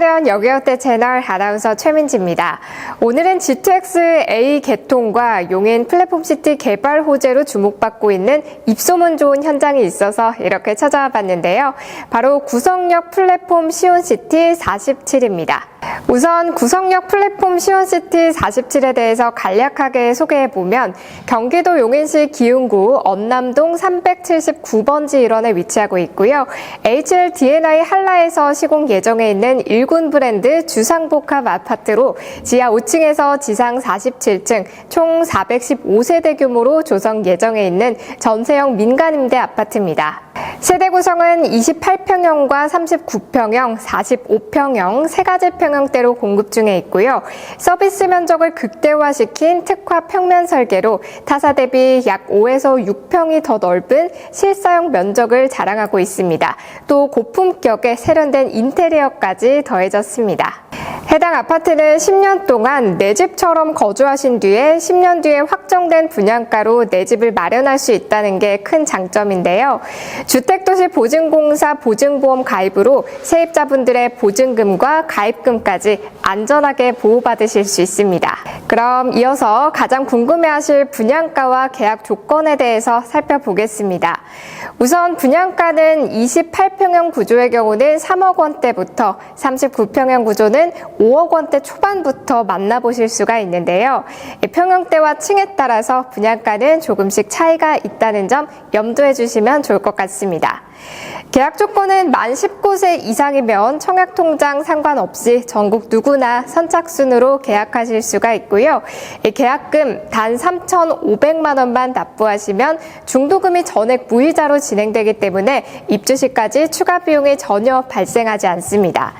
신나련 여기어때 채널 아나운서 최민지입니다. 오늘은 GTX A 개통과 용인 플랫폼시티 개발 호재로 주목받고 있는 입소문 좋은 현장이 있어서 이렇게 찾아와 봤는데요. 바로 구성역 플랫폼 시온시티 47입니다. 우선 구성역 플랫폼 시온시티 47에 대해서 간략하게 소개해보면 경기도 용인시 기흥구 언남동 379번지 일원에 위치하고 있고요. HLDNI 한라에서 시공 예정에 있는 일군 브랜드 주상복합 아파트로 지하 5층에서 지상 47층 총 415세대 규모로 조성 예정에 있는 전세형 민간임대 아파트입니다. 세대 구성은 28평형과 39평형, 45평형 세 가지 평형대로 공급 중에 있고요. 서비스 면적을 극대화시킨 특화 평면 설계로 타사 대비 약 5에서 6평이 더 넓은 실사용 면적을 자랑하고 있습니다. 또 고품격의 세련된 인테리어까지 더해졌습니다. 해당 아파트는 10년 동안 내 집처럼 거주하신 뒤에 10년 뒤에 확정된 분양가로 내 집을 마련할 수 있다는 게 큰 장점인데요. 주택도시 보증공사 보증보험 가입으로 세입자분들의 보증금과 가입금까지 안전하게 보호받으실 수 있습니다. 그럼 이어서 가장 궁금해하실 분양가와 계약 조건에 대해서 살펴보겠습니다. 우선 분양가는 28평형 구조의 경우는 3억 원대부터 39평형 구조는 5억 원대 초반부터 만나보실 수가 있는데요. 평형대와 층에 따라서 분양가는 조금씩 차이가 있다는 점 염두해 주시면 좋을 것 같습니다. 계약 조건은 만 19세 이상이면 청약통장 상관없이 전국 누구나 선착순으로 계약하실 수가 있고요. 계약금 단 3,500만 원만 납부하시면 중도금이 전액 무이자로 진행되기 때문에 입주 시까지 추가 비용이 전혀 발생하지 않습니다.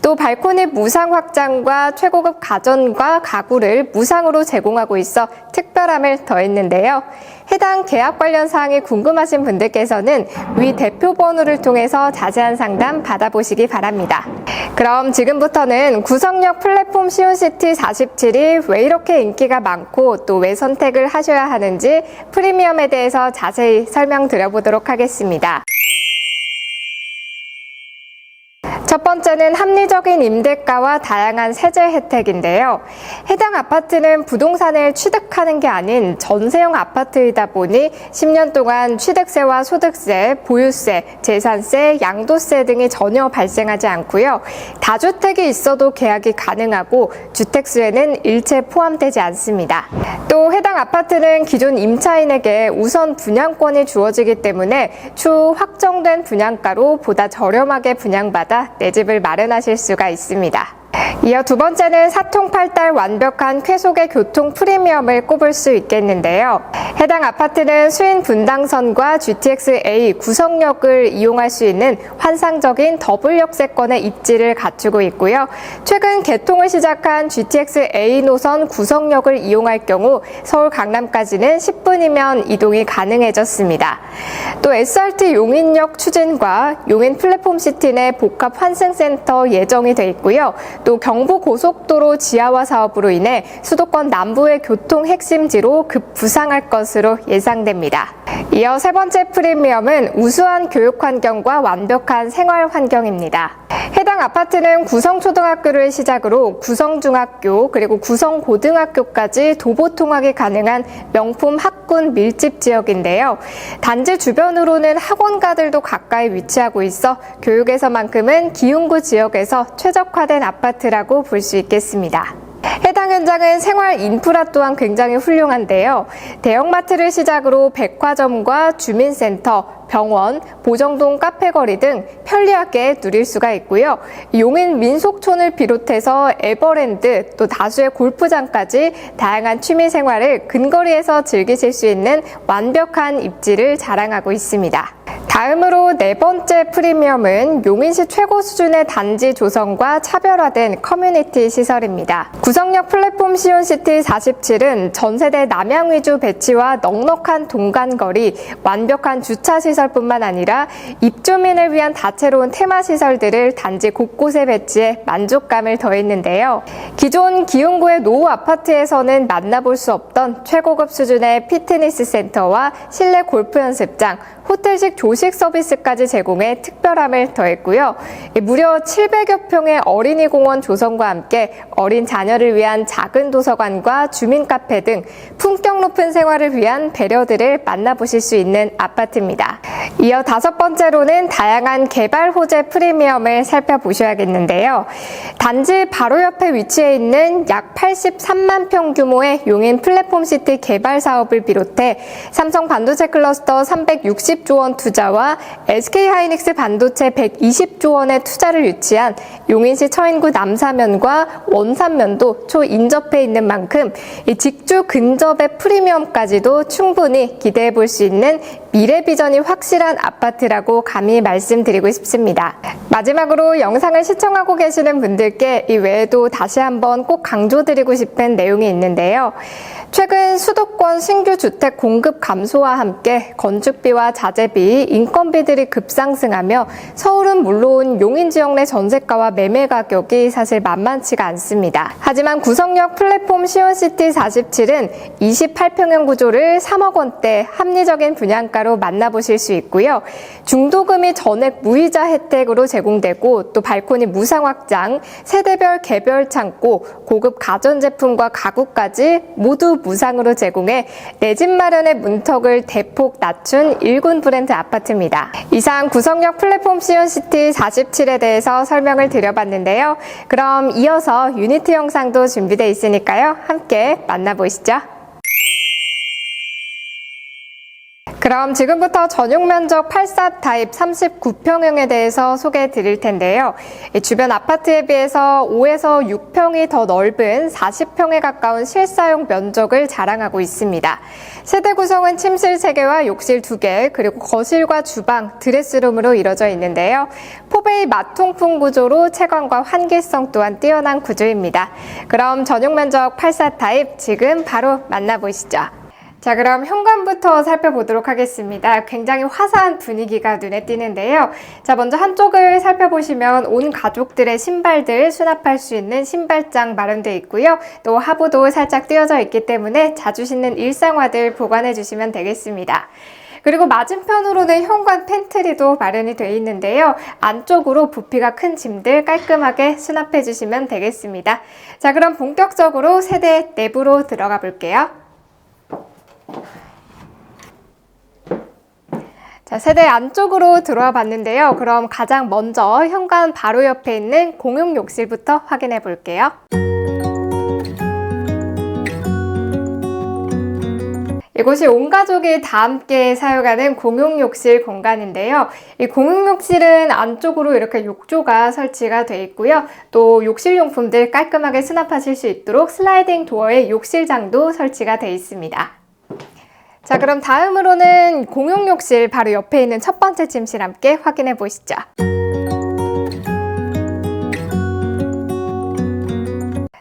또 발코니 무상 확장과 최고급 가전과 가구를 무상으로 제공하고 있어 특별함을 더했는데요. 해당 계약 관련 사항이 궁금하신 분들께서는 위 대표 번호를 통해서 자세한 상담 받아보시기 바랍니다. 그럼 지금부터는 구성역 플랫폼 시온시티 47이 왜 이렇게 인기가 많고 또 왜 선택을 하셔야 하는지 프리미엄에 대해서 자세히 설명드려보도록 하겠습니다. 첫 번째는 합리적인 임대가와 다양한 세제 혜택인데요. 해당 아파트는 부동산을 취득하는 게 아닌 전세형 아파트이다 보니 10년 동안 취득세와 소득세, 보유세, 재산세, 양도세 등이 전혀 발생하지 않고요. 다주택이 있어도 계약이 가능하고 주택수에는 일체 포함되지 않습니다. 또 해당 아파트는 기존 임차인에게 우선 분양권이 주어지기 때문에 추후 확정된 분양가로 보다 저렴하게 분양받아 내 집을 마련하실 수가 있습니다. 이어 두 번째는 사통팔달 완벽한 쾌속의 교통 프리미엄을 꼽을 수 있겠는데요. 해당 아파트는 수인 분당선과 GTX-A 구성역을 이용할 수 있는 환상적인 더블 역세권의 입지를 갖추고 있고요. 최근 개통을 시작한 GTX-A 노선 구성역을 이용할 경우 서울 강남까지는 10분이면 이동이 가능해졌습니다. 또 SRT 용인역 추진과 용인 플랫폼 시티 내 복합 환승센터 예정이 돼 있고요. 또 경부 고속도로 지하화 사업으로 인해 수도권 남부의 교통 핵심지로 급 부상할 것으로 예상됩니다. 이어 세 번째 프리미엄은 우수한 교육 환경과 완벽한 생활 환경입니다. 해당 아파트는 구성초등학교를 시작으로 구성중학교 그리고 구성고등학교까지 도보 통학이 가능한 명품 학군 밀집 지역인데요. 단지 주변으로는 학원가들도 가까이 위치하고 있어 교육에서만큼은 기흥구 지역에서 최적화된 아파트라고 볼 수 있겠습니다. 해당 현장은 생활 인프라 또한 굉장히 훌륭한데요. 대형마트를 시작으로 백화점과 주민센터, 병원, 보정동 카페거리 등 편리하게 누릴 수가 있고요. 용인 민속촌을 비롯해서 에버랜드 또 다수의 골프장까지 다양한 취미 생활을 근거리에서 즐기실 수 있는 완벽한 입지를 자랑하고 있습니다. 다음으로 네 번째 프리미엄은 용인시 최고 수준의 단지 조성과 차별화된 커뮤니티 시설입니다. 구성역 플랫폼 시온시티 47은 전세대 남양 위주 배치와 넉넉한 동간거리, 완벽한 주차 시설뿐만 아니라 입주민을 위한 다채로운 테마 시설들을 단지 곳곳에 배치해 만족감을 더했는데요. 기존 기흥구의 노후 아파트에서는 만나볼 수 없던 최고급 수준의 피트니스 센터와 실내 골프 연습장, 호텔식 조식 서비스까지 제공해 특별함을 더했고요. 이 무려 700여 평의 어린이 공원 조성과 함께 어린 자녀를 위한 작은 도서관과 주민 카페 등 품격 높은 생활을 위한 배려들을 만나보실 수 있는 아파트입니다. 이어 다섯 번째로는 다양한 개발 호재 프리미엄을 살펴보셔야겠는데요. 단지 바로 옆에 위치해 있는 약 83만 평 규모의 용인 플랫폼 시티 개발 사업을 비롯해 삼성 반도체 클러스터 360조 원 투자와 SK 하이닉스 반도체 120조 원의 투자를 유치한 용인시 처인구 남사면과 원산면도 초인접해 있는 만큼 이 직주 근접의 프리미엄까지도 충분히 기대해 볼 수 있는 미래 비전이 확실한 아파트라고 감히 말씀드리고 싶습니다. 마지막으로 영상을 시청하고 계시는 분들께 이 외에도 다시 한번 꼭 강조드리고 싶은 내용이 있는데요. 최근 수도권 신규 주택 공급 감소와 함께 건축비와 자 재비, 인건비들이 급상승하며 서울은 물론 용인 지역 내 전세가와 매매 가격이 사실 만만치가 않습니다. 하지만 구성역 플랫폼 시온시티 47은 28평형 구조를 3억 원대 합리적인 분양가로 만나보실 수 있고요. 중도금이 전액 무이자 혜택으로 제공되고 또 발코니 무상 확장, 세대별 개별 창고, 고급 가전제품과 가구까지 모두 무상으로 제공해 내 집 마련의 문턱을 대폭 낮춘 일군 브랜드 아파트입니다. 이상 구성역 플랫폼 시온시티 47에 대해서 설명을 드려봤는데요. 그럼 이어서 유니티 영상도 준비되어 있으니까요. 함께 만나보시죠. 그럼 지금부터 전용 면적 84 타입 39평형에 대해서 소개해 드릴 텐데요. 이 주변 아파트에 비해서 5에서 6평이 더 넓은 40평에 가까운 실사용 면적을 자랑하고 있습니다. 세대 구성은 침실 3개와 욕실 2개, 그리고 거실과 주방, 드레스룸으로 이뤄져 있는데요. 포베이 마통풍 구조로 채광과 환기성 또한 뛰어난 구조입니다. 그럼 전용 면적 84 타입 지금 바로 만나보시죠. 자, 그럼 현관부터 살펴보도록 하겠습니다. 굉장히 화사한 분위기가 눈에 띄는데요. 자, 먼저 한쪽을 살펴보시면 온 가족들의 신발들 수납할 수 있는 신발장 마련되어 있고요. 또 하부도 살짝 띄어져 있기 때문에 자주 신는 일상화들 보관해 주시면 되겠습니다. 그리고 맞은편으로는 현관 팬트리도 마련이 되어 있는데요. 안쪽으로 부피가 큰 짐들 깔끔하게 수납해 주시면 되겠습니다. 자, 그럼 본격적으로 세대 내부로 들어가 볼게요. 자, 세대 안쪽으로 들어와 봤는데요. 그럼 가장 먼저 현관 바로 옆에 있는 공용 욕실부터 확인해 볼게요. 이곳이 온 가족이 다 함께 사용하는 공용 욕실 공간인데요. 이 공용 욕실은 안쪽으로 이렇게 욕조가 설치가 되어 있고요. 또 욕실 용품들 깔끔하게 수납하실 수 있도록 슬라이딩 도어에 욕실장도 설치가 되어 있습니다. 자, 그럼 다음으로는 공용 욕실 바로 옆에 있는 첫 번째 침실 함께 확인해 보시죠.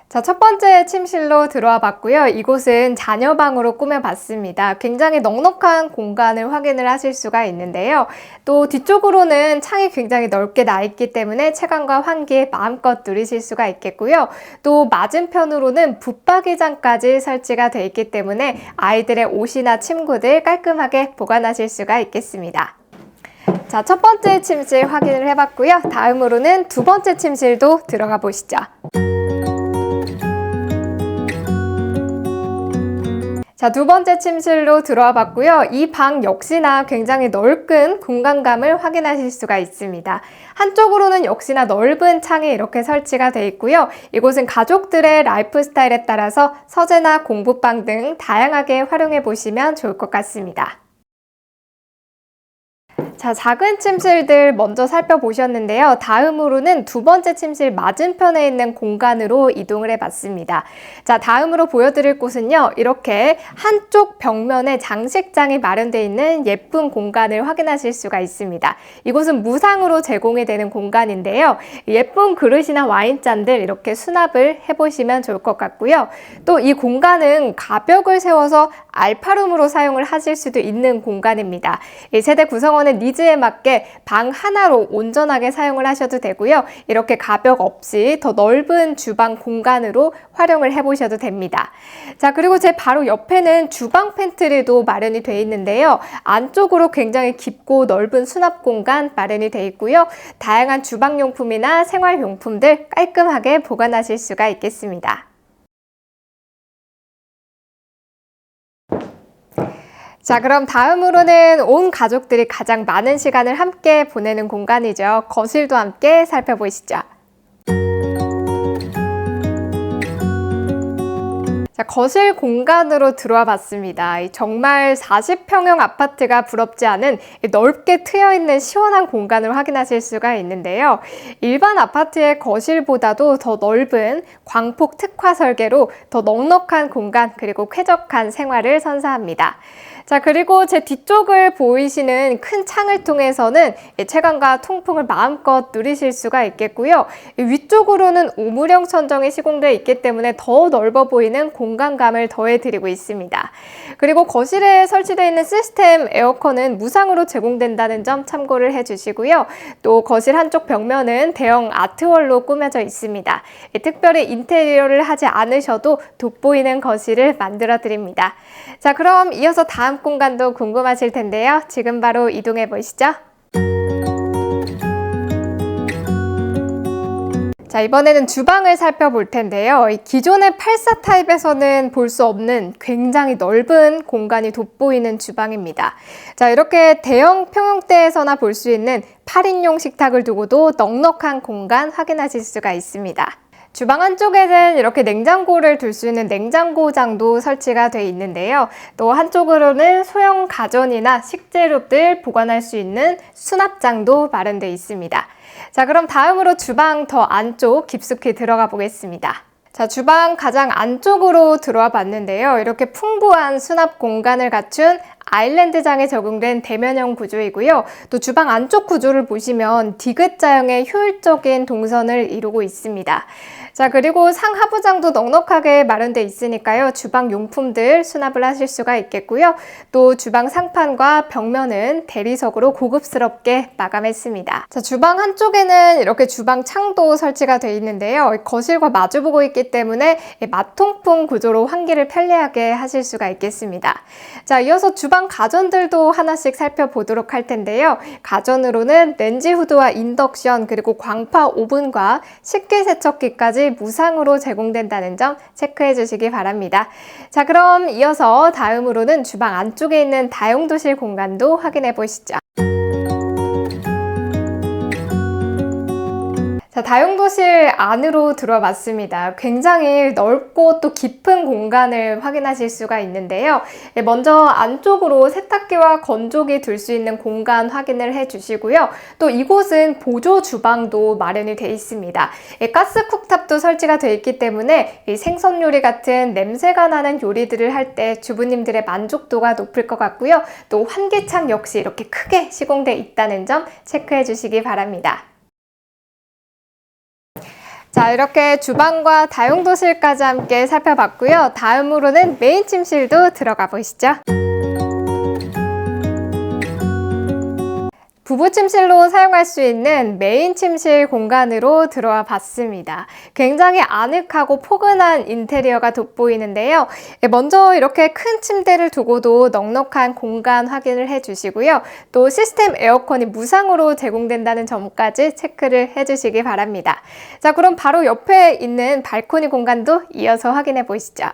자, 첫 번째 침실로 들어와 봤고요. 이곳은 자녀방으로 꾸며봤습니다. 굉장히 넉넉한 공간을 확인을 하실 수가 있는데요. 또 뒤쪽으로는 창이 굉장히 넓게 나 있기 때문에 채광과 환기 마음껏 누리실 수가 있겠고요. 또 맞은편으로는 붙박이장까지 설치가 되어 있기 때문에 아이들의 옷이나 침구들 깔끔하게 보관하실 수가 있겠습니다. 자, 첫 번째 침실 확인을 해봤고요. 다음으로는 두 번째 침실도 들어가 보시죠. 자, 두 번째 침실로 들어와 봤고요. 이 방 역시나 굉장히 넓은 공간감을 확인하실 수가 있습니다. 한쪽으로는 역시나 넓은 창이 이렇게 설치가 되어 있고요. 이곳은 가족들의 라이프 스타일에 따라서 서재나 공부방 등 다양하게 활용해 보시면 좋을 것 같습니다. 자, 작은 침실들 먼저 살펴보셨는데요. 다음으로는 두 번째 침실 맞은편에 있는 공간으로 이동을 해봤습니다. 자, 다음으로 보여드릴 곳은요. 이렇게 한쪽 벽면에 장식장이 마련되어 있는 예쁜 공간을 확인하실 수가 있습니다. 이곳은 무상으로 제공이 되는 공간인데요. 예쁜 그릇이나 와인잔들 이렇게 수납을 해보시면 좋을 것 같고요. 또 이 공간은 가벽을 세워서 알파룸으로 사용을 하실 수도 있는 공간입니다. 이 세대 구성원의 니즈에 맞게 방 하나로 온전하게 사용을 하셔도 되고요. 이렇게 가벽 없이 더 넓은 주방 공간으로 활용을 해보셔도 됩니다. 자, 그리고 제 바로 옆에는 주방 팬트리도 마련이 되어 있는데요. 안쪽으로 굉장히 깊고 넓은 수납 공간 마련이 되어 있고요. 다양한 주방용품이나 생활용품들 깔끔하게 보관하실 수가 있겠습니다. 자, 그럼 다음으로는 온 가족들이 가장 많은 시간을 함께 보내는 공간이죠. 거실도 함께 살펴보시죠. 자, 거실 공간으로 들어와 봤습니다. 이 정말 40평형 아파트가 부럽지 않은 이 넓게 트여 있는 시원한 공간을 확인하실 수가 있는데요. 일반 아파트의 거실보다도 더 넓은 광폭 특화 설계로 더 넉넉한 공간 그리고 쾌적한 생활을 선사합니다. 자, 그리고 제 뒤쪽을 보이시는 큰 창을 통해서는 이 채광과 통풍을 마음껏 누리실 수가 있겠고요. 이 위쪽으로는 우물형 천정이 시공되어 있기 때문에 더 넓어 보이는 공간 감을 더해드리고 있습니다. 그리고 거실에 설치되어 있는 시스템 에어컨은 무상으로 제공된다는 점 참고를 해주시고요. 또 거실 한쪽 벽면은 대형 아트월로 꾸며져 있습니다. 이 특별히 인테리어를 하지 않으셔도 돋보이는 거실을 만들어 드립니다. 자, 그럼 이어서 다음 공간도 궁금하실 텐데요. 지금 바로 이동해 보시죠. 자, 이번에는 주방을 살펴볼 텐데요. 이 기존의 84 타입에서는 볼 수 없는 굉장히 넓은 공간이 돋보이는 주방입니다. 자, 이렇게 대형 평형대에서나 볼 수 있는 8인용 식탁을 두고도 넉넉한 공간 확인하실 수가 있습니다. 주방 한쪽에는 이렇게 냉장고를 둘 수 있는 냉장고장도 설치가 되어 있는데요. 또 한쪽으로는 소형 가전이나 식재료들 보관할 수 있는 수납장도 마련되어 있습니다. 자, 그럼 다음으로 주방 더 안쪽 깊숙이 들어가 보겠습니다. 자, 주방 가장 안쪽으로 들어와 봤는데요. 이렇게 풍부한 수납 공간을 갖춘 아일랜드장에 적용된 대면형 구조이고요. 또 주방 안쪽 구조를 보시면 디귿자형의 효율적인 동선을 이루고 있습니다. 자, 그리고 상하부장도 넉넉하게 마련되어 있으니까요. 주방 용품들 수납을 하실 수가 있겠고요. 또 주방 상판과 벽면은 대리석으로 고급스럽게 마감했습니다. 자, 주방 한쪽에는 이렇게 주방 창도 설치가 되어 있는데요. 거실과 마주보고 있기 때문에 마통풍 구조로 환기를 편리하게 하실 수가 있겠습니다. 자, 이어서 주방 가전들도 하나씩 살펴보도록 할 텐데요. 가전으로는 렌지 후드와 인덕션 그리고 광파 오븐과 식기세척기까지 무상으로 제공된다는 점 체크해 주시기 바랍니다. 자, 그럼 이어서 다음으로는 주방 안쪽에 있는 다용도실 공간도 확인해 보시죠. 자, 다용도실 안으로 들어와 봤습니다. 굉장히 넓고 또 깊은 공간을 확인하실 수가 있는데요. 예, 먼저 안쪽으로 세탁기와 건조기 둘 수 있는 공간 확인을 해 주시고요. 또 이곳은 보조 주방도 마련이 되어 있습니다. 예, 가스 쿡탑도 설치가 되어 있기 때문에 생선 요리 같은 냄새가 나는 요리들을 할 때 주부님들의 만족도가 높을 것 같고요. 또 환기창 역시 이렇게 크게 시공되어 있다는 점 체크해 주시기 바랍니다. 자, 이렇게 주방과 다용도실까지 함께 살펴봤고요. 다음으로는 메인 침실도 들어가 보시죠. 부부 침실로 사용할 수 있는 메인 침실 공간으로 들어와 봤습니다. 굉장히 아늑하고 포근한 인테리어가 돋보이는데요. 예, 먼저 이렇게 큰 침대를 두고도 넉넉한 공간 확인을 해주시고요. 또 시스템 에어컨이 무상으로 제공된다는 점까지 체크를 해주시기 바랍니다. 자, 그럼 바로 옆에 있는 발코니 공간도 이어서 확인해 보시죠.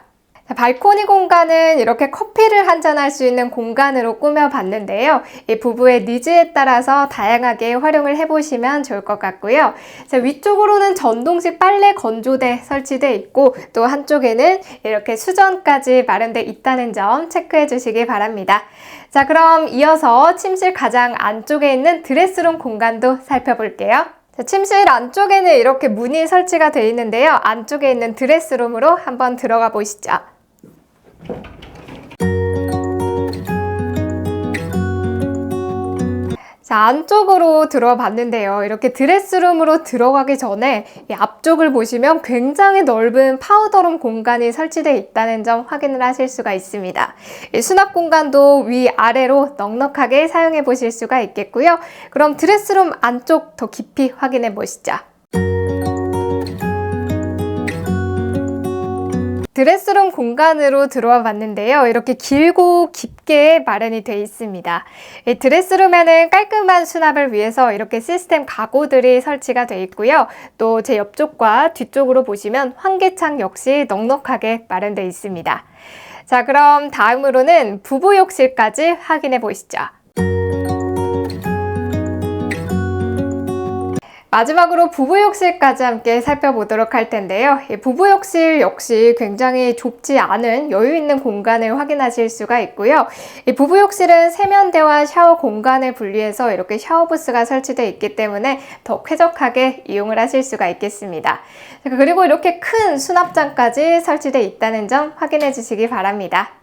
발코니 공간은 이렇게 커피를 한잔할 수 있는 공간으로 꾸며봤는데요. 이 부부의 니즈에 따라서 다양하게 활용을 해보시면 좋을 것 같고요. 자, 위쪽으로는 전동식 빨래 건조대 설치되어 있고 또 한쪽에는 이렇게 수전까지 마련되어 있다는 점 체크해 주시기 바랍니다. 자, 그럼 이어서 침실 가장 안쪽에 있는 드레스룸 공간도 살펴볼게요. 자, 침실 안쪽에는 이렇게 문이 설치가 되어 있는데요. 안쪽에 있는 드레스룸으로 한번 들어가 보시죠. 자, 안쪽으로 들어와 봤는데요. 이렇게 드레스룸으로 들어가기 전에 이 앞쪽을 보시면 굉장히 넓은 파우더룸 공간이 설치되어 있다는 점 확인을 하실 수가 있습니다. 이 수납 공간도 위아래로 넉넉하게 사용해 보실 수가 있겠고요. 그럼 드레스룸 안쪽 더 깊이 확인해 보시죠. 드레스룸 공간으로 들어와 봤는데요. 이렇게 길고 깊게 마련이 되어 있습니다. 이 드레스룸에는 깔끔한 수납을 위해서 이렇게 시스템 가구들이 설치가 되어 있고요. 또 제 옆쪽과 뒤쪽으로 보시면 환기창 역시 넉넉하게 마련되어 있습니다. 자, 그럼 다음으로는 부부 욕실까지 확인해 보시죠. 마지막으로 부부욕실까지 함께 살펴보도록 할 텐데요. 이 부부욕실 역시 굉장히 좁지 않은 여유 있는 공간을 확인하실 수가 있고요. 이 부부욕실은 세면대와 샤워 공간을 분리해서 이렇게 샤워 부스가 설치되어 있기 때문에 더 쾌적하게 이용을 하실 수가 있겠습니다. 그리고 이렇게 큰 수납장까지 설치되어 있다는 점 확인해 주시기 바랍니다.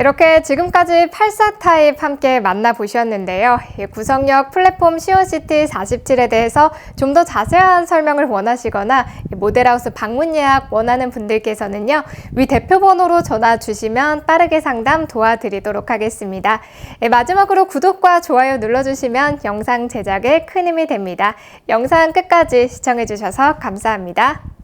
이렇게 지금까지 84 타입 함께 만나보셨는데요. 이 구성력 플랫폼 시온시티 47에 대해서 좀 더 자세한 설명을 원하시거나 이 모델하우스 방문 예약 원하는 분들께서는요. 위 대표 번호로 전화 주시면 빠르게 상담 도와드리도록 하겠습니다. 예, 마지막으로 구독과 좋아요 눌러주시면 영상 제작에 큰 힘이 됩니다. 영상 끝까지 시청해주셔서 감사합니다.